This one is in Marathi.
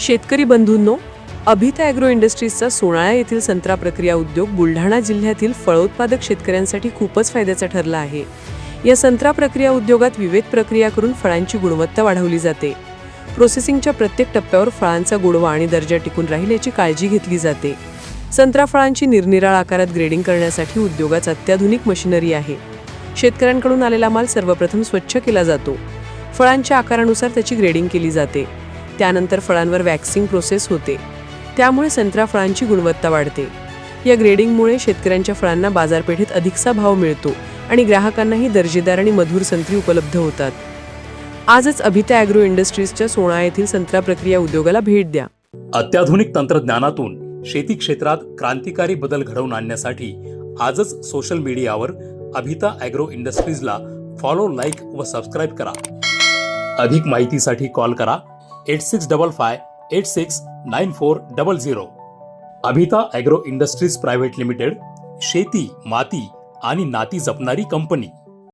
शेतकरी बंधूंनो अभिता ॲग्रो इंडस्ट्रीजचा सोनाळा येथील संत्रा प्रक्रिया उद्योग बुलढाणा जिल्ह्यातील फळोत्पादक शेतकऱ्यांसाठी खूपच फायद्याचा ठरला आहे. या संत्रा प्रक्रिया उद्योगात विविध प्रक्रिया करून फळांची गुणवत्ता वाढवली जाते. प्रोसेसिंगच्या प्रत्येक टप्प्यावर फळांचा गोडवा आणि दर्जा टिकून राहील याची काळजी घेतली जाते. संत्रा फळांची निरनिराळ आकारात ग्रेडिंग करण्यासाठी उद्योगात अत्याधुनिक मशिनरी आहे. शेतकऱ्यांकडून आलेला माल सर्वप्रथम स्वच्छ केला जातो. फळांच्या आकारानुसार त्याची ग्रेडिंग केली जाते. त्यानंतर फळांवर वॅक्सिंग प्रोसेस होते. त्यामुळे संत्रा फळांची गुणवत्ता वाढते. या ग्रेडिंगमुळे शेतकऱ्यांच्या फळांना बाजारपेठेत अधिकचा भाव मिळतो आणि ग्राहकांनाही दर्जेदार आणि मधुर संत्री उपलब्ध होतात. आजच अभिता ॲग्रो इंडस्ट्रीजच्या सोळा येथील संत्रा प्रक्रिया उद्योगाला भेट द्या. अत्याधुनिक तंत्रज्ञानातून शेती क्षेत्रात क्रांतिकारी बदल घडवून आणण्यासाठी आजच सोशल मीडियावर अभिता ॲग्रो इंडस्ट्रीजला फॉलो लाईक व सबस्क्राईब करा. अधिक माहितीसाठी कॉल करा eight six double five eight six nine four double zero Abhita agro industries private limited शेती माती आणि नाती जपणारी कंपनी.